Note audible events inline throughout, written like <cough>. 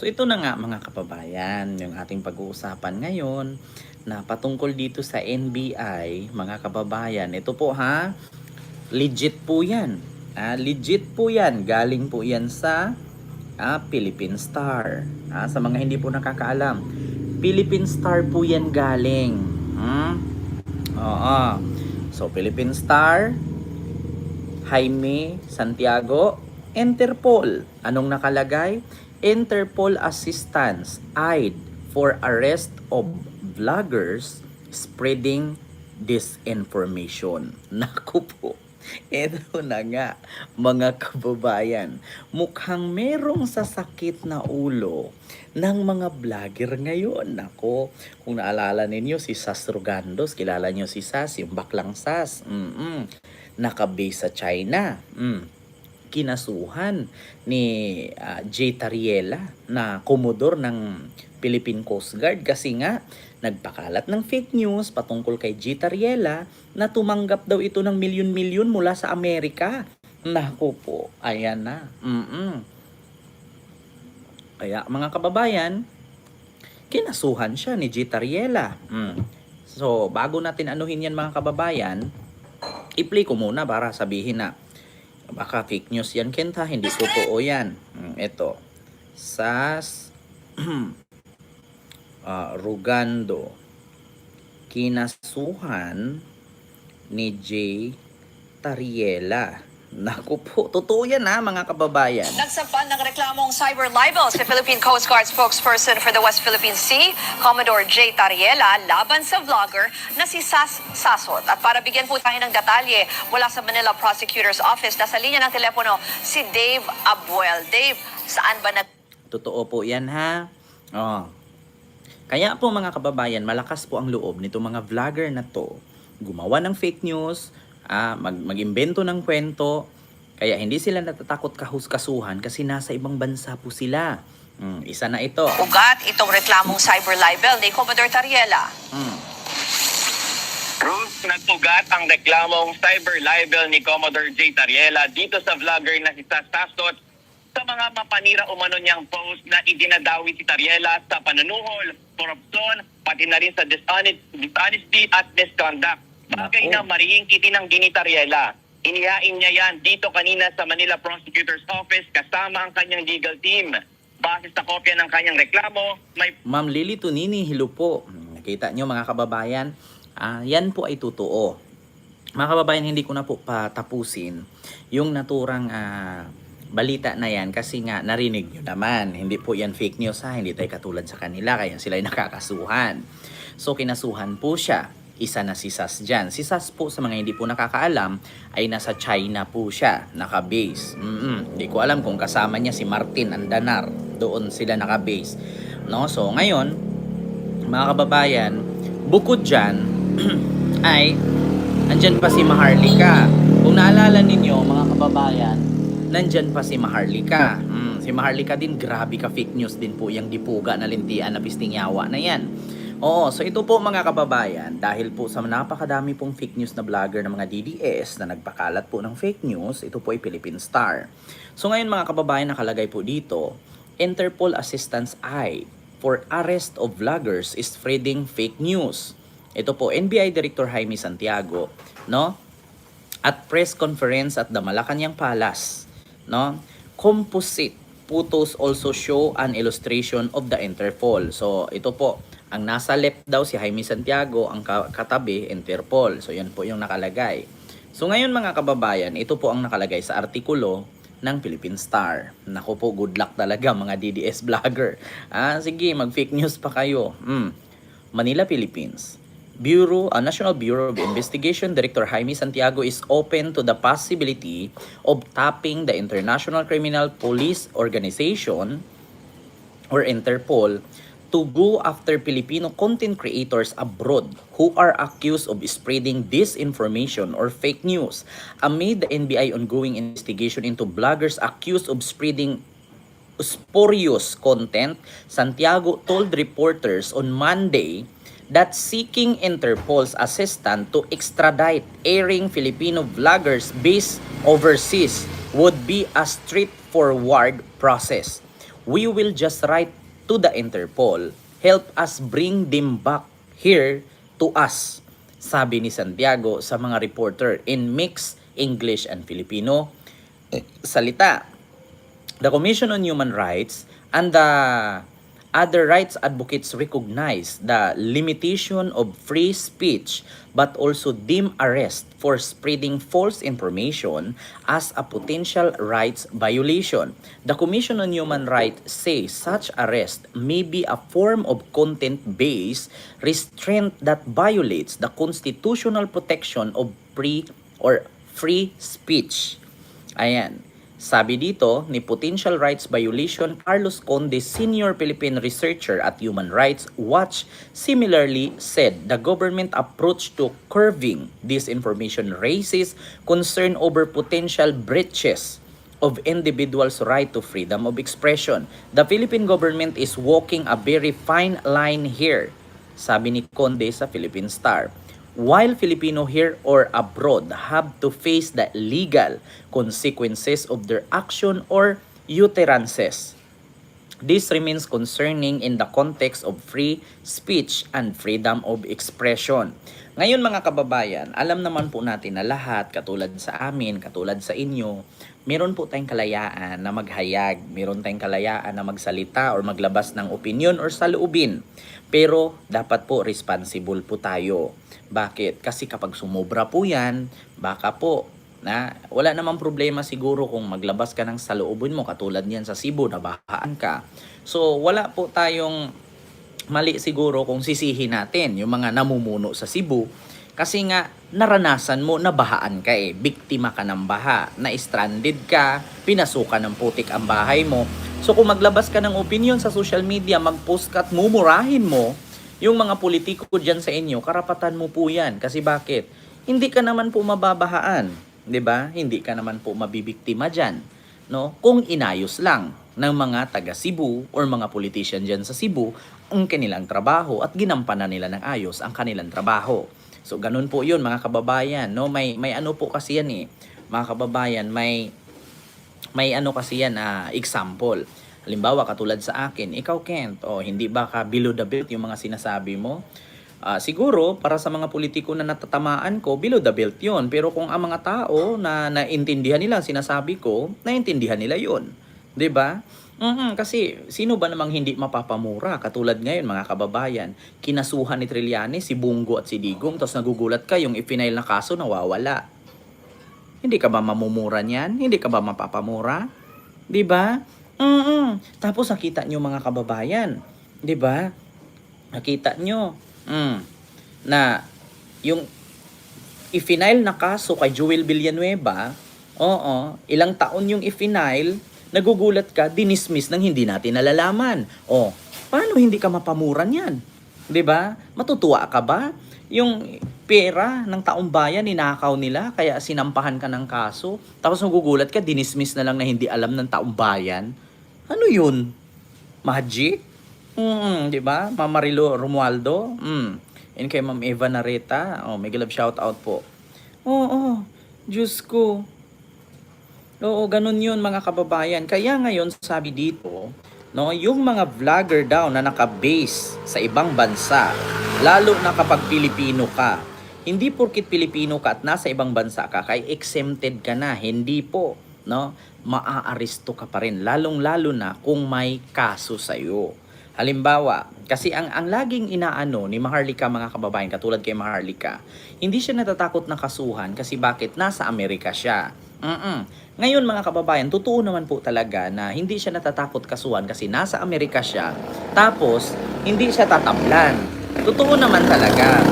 So ito na nga mga kababayan, yung ating pag-uusapan ngayon na patungkol dito sa NBI, mga kababayan. Ito po ha, legit po yan. Ah, legit po yan. Galing po yan sa ah, Philippine Star. Ah, sa mga hindi po nakakaalam. Philippine Star po yan galing. Hmm? Oo. So, Philippine Star, Jaime Santiago, Interpol. Anong nakalagay? Interpol assistance eyed for arrest of vloggers spreading disinformation. <laughs> Naku po. Ito na nga, mga kababayan. Mukhang merong sasakit na ulo ng mga vlogger ngayon. Nako, kung naalala ninyo si Sas Rogandos, kilala nyo si Sas, yung baklang Sas. Mm-mm. Nakabase sa China. Mm kinasuhan ni ah, Jay Tariela na komodor ng Philippine Coast Guard kasi nga nagpakalat ng fake news patungkol kay Jay Tariela na tumanggap daw ito ng milyon-milyon mula sa Amerika. Naku po, ayan na. Mm-mm. Kaya mga kababayan, kinasuhan siya ni Jay Tariela. Mm. So, bago natin anuhin yan mga kababayan, i-play ko muna para sabihin na baka fake news yan Kenta, hindi totoo yan. Mm, ito. Sas <clears throat> ah, Rugando kinasuhan ni J. Tariela. Naku po, totoo yan ha mga kababayan. Nagsampan ng reklamong cyber libel si Philippine Coast Guard spokesperson for the West Philippine Sea, Commodore J. Tariela, laban sa vlogger na si Sas Sasot. At para bigyan po tayo ng detalye mula sa Manila Prosecutor's Office, nasa linya ng telepono si Dave Abuel. Dave, saan ba nag... Totoo po yan ha. Oh. Kaya po mga kababayan, malakas po ang loob nito mga vlogger na to. Gumawa ng fake news, ah, mag mag-imbento ng kwento, kaya hindi sila natatakot kahus-kasuhan kasi nasa ibang bansa po sila. Mm, isa na ito. Ugat itong reklamong cyber libel ni Commodore Tariela. Mm. Ruth, nagtugat ang reklamong cyber libel ni Commodore J. Tariela dito sa vlogger na si Sas Sasot sa mga mapanira umano niyang post na idinadawi si Tariela sa panunuhol, korupsyon, pati na rin sa dishonest, dishonesty at misconduct. Bagay na mariing itinanggi ni Tariela. Inihain niya yan dito kanina sa Manila Prosecutor's Office kasama ang kanyang legal team. Base sa kopya ng kanyang reklamo, may Ma'am Lily Tunini, hello po. Nakita nyo mga kababayan, ah, yan po ay totoo. Mga kababayan, hindi ko na po patapusin yung naturang ah, balita na yan kasi nga narinig nyo naman. Hindi po yan fake news ha, hindi tayo katulad sa kanila kaya sila ay <laughs> nakakasuhan. So kinasuhan po siya. Isa na si Sas dyan. Si Sas po sa mga hindi po nakakaalam ay nasa China po siya, naka-base. Mm-mm. Hindi ko alam kung kasama niya si Martin Andanar. Doon sila naka-base. No? So ngayon, mga kababayan, bukod dyan, <clears throat> ay andyan pa si Maharlika. Kung naalala ninyo, mga kababayan, nandyan pa si Maharlika. Mm, si Maharlika din, grabe ka fake news din po yung dipuga na lintian na pistingyawa na yan. Oo, so ito po mga kababayan, dahil po sa napakadami pong fake news na vlogger ng mga DDS na nagpakalat po ng fake news, ito po ay Philippine Star. So ngayon mga kababayan, nakalagay po dito, Interpol Assistance I for arrest of vloggers is spreading fake news. Ito po, NBI Director Jaime Santiago, no? At press conference at the Malacanang Palace, no? Composite photos also show an illustration of the Interpol. So, ito po, ang nasa left daw si Jaime Santiago, ang ka- katabi Interpol. So, yan po yung nakalagay. So, ngayon mga kababayan, ito po ang nakalagay sa artikulo ng Philippine Star. Naku po, good luck talaga mga DDS <laughs> vlogger. Ah, sige, mag-fake news pa kayo. Mm. Manila, Philippines. Bureau, uh, National Bureau of Investigation Director Jaime Santiago is open to the possibility of tapping the International Criminal Police Organization or Interpol to go after Filipino content creators abroad who are accused of spreading disinformation or fake news amid the NBI ongoing investigation into bloggers accused of spreading spurious content, Santiago told reporters on Monday that seeking Interpol's assistance to extradite airing Filipino vloggers based overseas would be a straightforward process. we will just write to the Interpol, help us bring them back here to us, sabi ni Santiago sa mga reporter in mixed English and Filipino salita. The Commission on Human Rights and the other rights advocates recognize the limitation of free speech but also deem arrest for spreading false information as a potential rights violation. The Commission on Human Rights says such arrest may be a form of content-based restraint that violates the constitutional protection of free or free speech. Ayan. Sabi dito ni Potential Rights Violation, Carlos Conde, senior Philippine researcher at Human Rights Watch, similarly said the government approach to curbing disinformation raises concern over potential breaches of individuals' right to freedom of expression. The Philippine government is walking a very fine line here, sabi ni Conde sa Philippine Star while Filipino here or abroad have to face the legal consequences of their action or utterances. This remains concerning in the context of free speech and freedom of expression. Ngayon mga kababayan, alam naman po natin na lahat, katulad sa amin, katulad sa inyo, meron po tayong kalayaan na maghayag, meron tayong kalayaan na magsalita or maglabas ng opinion or saloobin. Pero dapat po responsible po tayo. Bakit? Kasi kapag sumobra po yan, baka po na wala namang problema siguro kung maglabas ka ng saloobin mo katulad niyan sa Cebu na bahaan ka. So wala po tayong mali siguro kung sisihin natin yung mga namumuno sa Cebu kasi nga naranasan mo na bahaan ka eh, biktima ka ng baha, na stranded ka, pinasukan ng putik ang bahay mo. So kung maglabas ka ng opinion sa social media, mag-post ka at mumurahin mo yung mga politiko dyan sa inyo, karapatan mo po yan. Kasi bakit? Hindi ka naman po mababahaan. 'Di ba? Hindi ka naman po mabibiktima diyan, no? Kung inayos lang ng mga taga Cebu or mga politician diyan sa Cebu ang kanilang trabaho at ginampanan nila ng ayos ang kanilang trabaho. So ganun po 'yun mga kababayan, no? May may ano po kasi yan eh. Mga kababayan, may may ano kasi yan na example. Halimbawa, katulad sa akin, ikaw Kent, oh, hindi ba ka below the belt yung mga sinasabi mo? Ah, siguro, para sa mga politiko na natatamaan ko, below the belt yun. Pero kung ang mga tao na naintindihan nila sinasabi ko, naintindihan nila yun. 'Di ba? Mhm, kasi sino ba namang hindi mapapamura? Katulad ngayon mga kababayan, kinasuhan ni Trillanes si Bungo at si Digong, tapos nagugulat ka yung ipinail na kaso nawawala. Hindi ka ba mamumura niyan? Hindi ka ba mapapamura? 'Di ba? Mm. Tapos nakita niyo mga kababayan, 'di ba? Nakita niyo mm, na yung ifinail na kaso kay Joel Villanueva, oo, ilang taon yung ifinail, nagugulat ka, dinismiss ng hindi natin nalalaman. O, paano hindi ka mapamuran yan? 'Di ba? Matutuwa ka ba? Yung pera ng taong bayan ninakaw nila kaya sinampahan ka ng kaso tapos nagugulat ka dinismiss na lang na hindi alam ng taong bayan ano yun magic mm, di ba Mama Marilo Romualdo mm. and kay Ma'am Eva Nareta oh may love shout out po oo oh, Diyos ko Oo, ganun yun mga kababayan. Kaya ngayon sabi dito, no, yung mga vlogger daw na naka-base sa ibang bansa, lalo na kapag Pilipino ka, hindi porkit Pilipino ka at nasa ibang bansa ka, kay exempted ka na. Hindi po, no? Maaaresto ka pa rin, lalong-lalo na kung may kaso sa'yo. Halimbawa, kasi ang ang laging inaano ni Maharlika mga kababayan, katulad kay Maharlika, hindi siya natatakot na kasuhan kasi bakit nasa Amerika siya. Mm-mm. Ngayon mga kababayan, totoo naman po talaga na hindi siya natatakot kasuhan kasi nasa Amerika siya. Tapos, hindi siya tatablan. Totoo naman talaga.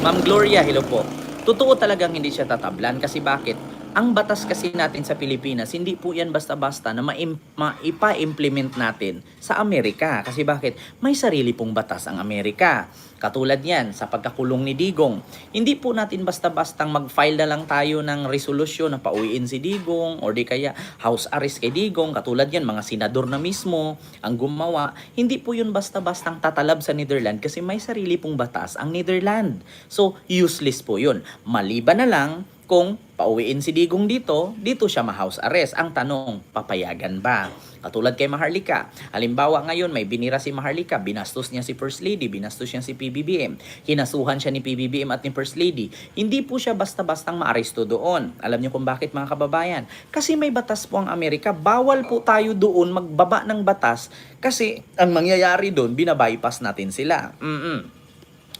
Ma'am Gloria, hello po. Totoo talagang hindi siya tatablan kasi bakit? Ang batas kasi natin sa Pilipinas, hindi po yan basta-basta na maipa-implement natin sa Amerika. Kasi bakit? May sarili pong batas ang Amerika. Katulad yan sa pagkakulong ni Digong. Hindi po natin basta-bastang mag-file na lang tayo ng resolusyon na pauwiin si Digong or di kaya house arrest kay Digong. Katulad yan, mga senador na mismo ang gumawa. Hindi po yun basta-bastang tatalab sa Netherlands kasi may sarili pong batas ang Netherlands. So, useless po yun. Maliban na lang kung pauwiin si Digong dito, dito siya ma-house arrest. Ang tanong, papayagan ba? Katulad kay Maharlika. Halimbawa ngayon, may binira si Maharlika, binastos niya si First Lady, binastos niya si PBBM, kinasuhan siya ni PBBM at ni First Lady. Hindi po siya basta-bastang maaresto doon. Alam niyo kung bakit mga kababayan? Kasi may batas po ang Amerika. Bawal po tayo doon magbaba ng batas kasi ang mangyayari doon, binabypass natin sila. Mm-mm.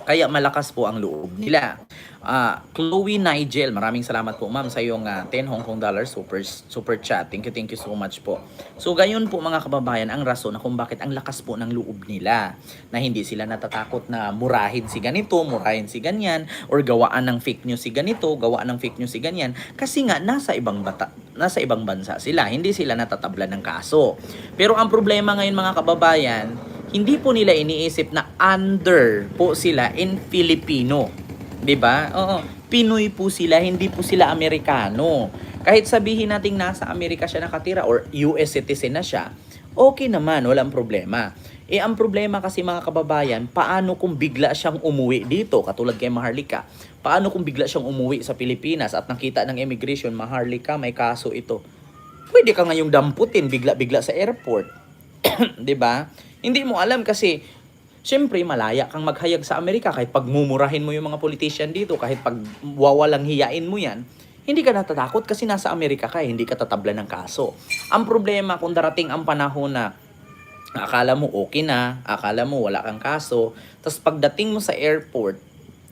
Kaya malakas po ang loob nila. Ah, Chloe Nigel, maraming salamat po ma'am sa iyong ah, 10 Hong Kong dollars super super chat. Thank you, thank you so much po. So gayon po mga kababayan ang rason na kung bakit ang lakas po ng loob nila na hindi sila natatakot na murahin si ganito, murahin si ganyan or gawaan ng fake news si ganito, gawaan ng fake news si ganyan kasi nga nasa ibang bata, nasa ibang bansa sila, hindi sila natatabla ng kaso. Pero ang problema ngayon mga kababayan, hindi po nila iniisip na under po sila in Filipino. 'Di ba? Oo. Pinoy po sila, hindi po sila Amerikano. Kahit sabihin nating nasa Amerika siya nakatira or US citizen na siya, okay naman, walang problema. Eh ang problema kasi mga kababayan, paano kung bigla siyang umuwi dito, katulad kay Maharlika. Paano kung bigla siyang umuwi sa Pilipinas at nakita ng immigration, Maharlika, may kaso ito. Pwede ka ngayong damputin bigla-bigla sa airport. <clears throat> 'di ba? Hindi mo alam kasi Siyempre, malaya kang maghayag sa Amerika kahit pagmumurahin mo yung mga politician dito, kahit pag wawalang hiyain mo yan, hindi ka natatakot kasi nasa Amerika ka, eh, hindi ka tatabla ng kaso. Ang problema kung darating ang panahon na akala mo okay na, akala mo wala kang kaso, tapos pagdating mo sa airport,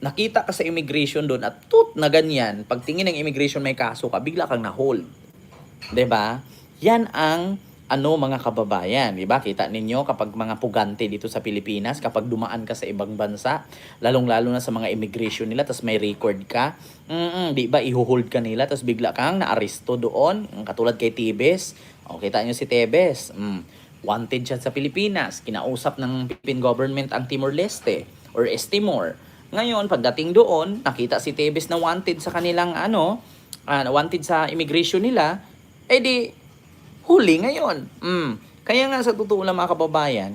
nakita ka sa immigration doon at tut na ganyan, pagtingin ng immigration may kaso ka, bigla kang na-hold. ba? Yan ang ano mga kababayan, 'di ba? Kita ninyo kapag mga pugante dito sa Pilipinas, kapag dumaan ka sa ibang bansa, lalong-lalo na sa mga immigration nila, tas may record ka, mm 'di ba? Ihuhold ka nila, tas bigla kang naaresto doon, Ang katulad kay Tibes. O, kita niyo si Tebes. Mm, wanted siya sa Pilipinas. Kinausap ng Philippine government ang Timor-Leste or Estimor. Ngayon, pagdating doon, nakita si Tebes na wanted sa kanilang ano, ah, wanted sa immigration nila, eh di, huli ngayon. Mm. Kaya nga sa totoo lang mga kababayan,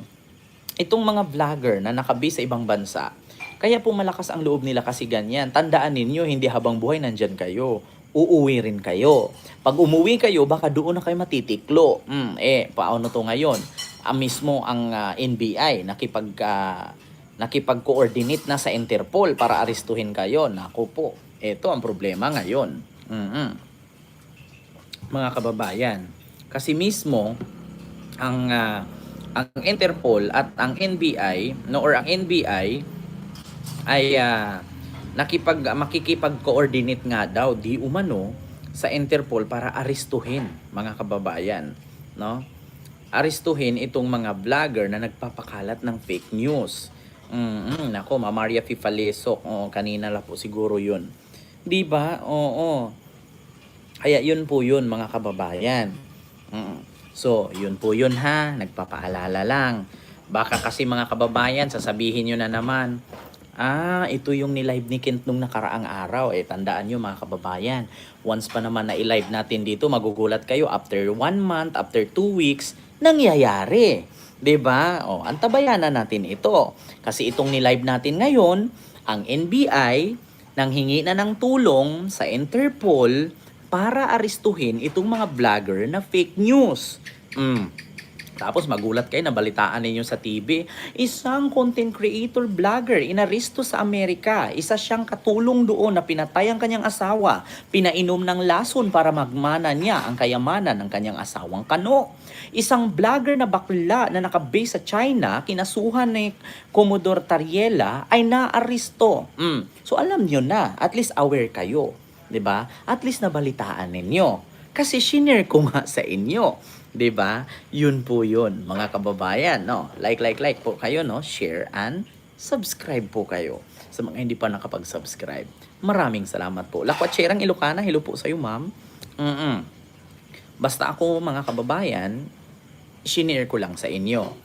itong mga vlogger na nakabis sa ibang bansa, kaya po malakas ang loob nila kasi ganyan. Tandaan ninyo, hindi habang buhay nandyan kayo. Uuwi rin kayo. Pag umuwi kayo, baka doon na kayo matitiklo. Mm, eh, paano to ngayon? Ang mismo ang ah, NBI nakipag ah, nakipag-coordinate na sa Interpol para arestuhin kayo. Naku po, ito ang problema ngayon. mm Mga kababayan, kasi mismo ang ah, ang Interpol at ang NBI no or ang NBI ay ah, nakipag makikipag-coordinate nga daw di umano sa Interpol para arestuhin mga kababayan no? Arestuhin itong mga vlogger na nagpapakalat ng fake news. Mm nako Ma Maria Fifalesok oh, kanina la po siguro yun. Di ba? Oo. Kaya yun po yun mga kababayan Mm. So, yun po yun ha. Nagpapaalala lang. Baka kasi mga kababayan, sasabihin nyo na naman, ah, ito yung nilive ni Kent nung nakaraang araw. Eh, tandaan nyo mga kababayan, once pa naman na i-live natin dito, magugulat kayo after one month, after two weeks, nangyayari. ba? O, antabayan na natin ito. Kasi itong nilive natin ngayon, ang NBI, nang hingi na ng tulong sa Interpol para arestuhin itong mga vlogger na fake news. Mm. Tapos magulat kayo, nabalitaan ninyo sa TV, isang content creator vlogger inaresto sa Amerika. Isa siyang katulong doon na pinatay ang kanyang asawa. Pinainom ng lason para magmana niya ang kayamanan ng kanyang asawang kano. Isang vlogger na bakla na nakabase sa China, kinasuhan ni Commodore Tariela, ay naaresto. Mm. So alam nyo na, at least aware kayo. 'Di ba? At least nabalitaan ninyo. Kasi shinare ko nga sa inyo, 'di ba? Yun po 'yun, mga kababayan, no. Like like like po kayo, no. Share and subscribe po kayo. Sa mga hindi pa nakapag-subscribe. Maraming salamat po. Lakwatserang Ilocana, hello po sa iyo, ma'am. Mm. Basta ako mga kababayan, shinare ko lang sa inyo.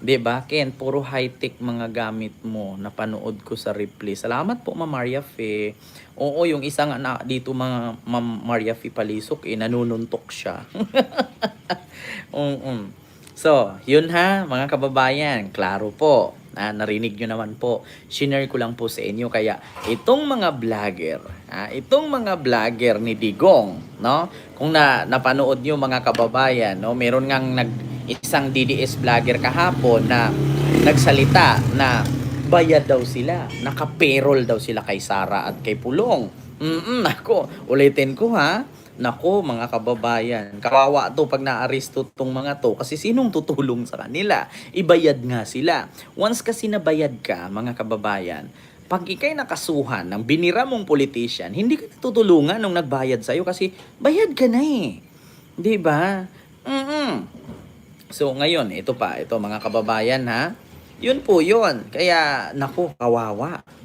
'Di ba? Ken, puro high-tech mga gamit mo. Napanood ko sa replay. Salamat po, Ma'am Maria Fe. Oo, yung isang na dito mga Ma'am Maria Fe Palisok, eh, nanununtok siya. <laughs> um, um. So, yun ha, mga kababayan. Klaro po. Ah, narinig nyo naman po. Shinare ko lang po sa inyo. Kaya itong mga vlogger, ah, itong mga vlogger ni Digong, no? Kung na napanood nyo mga kababayan, no, meron ngang nag isang DDS vlogger kahapon na nagsalita na bayad daw sila. Naka-payroll daw sila kay Sara at kay Pulong. Mm ako, ulitin ko ha. Nako mga kababayan, kawawa to pag naaresto tong mga to kasi sinong tutulong sa kanila? Ibayad nga sila. Once kasi nabayad ka mga kababayan, pag ikay nakasuhan ng binira mong politician, hindi ka natutulungan nung nagbayad sa'yo kasi bayad ka na eh. Di ba? Mm So ngayon, ito pa, ito mga kababayan ha. Yun po yun. Kaya, naku, kawawa.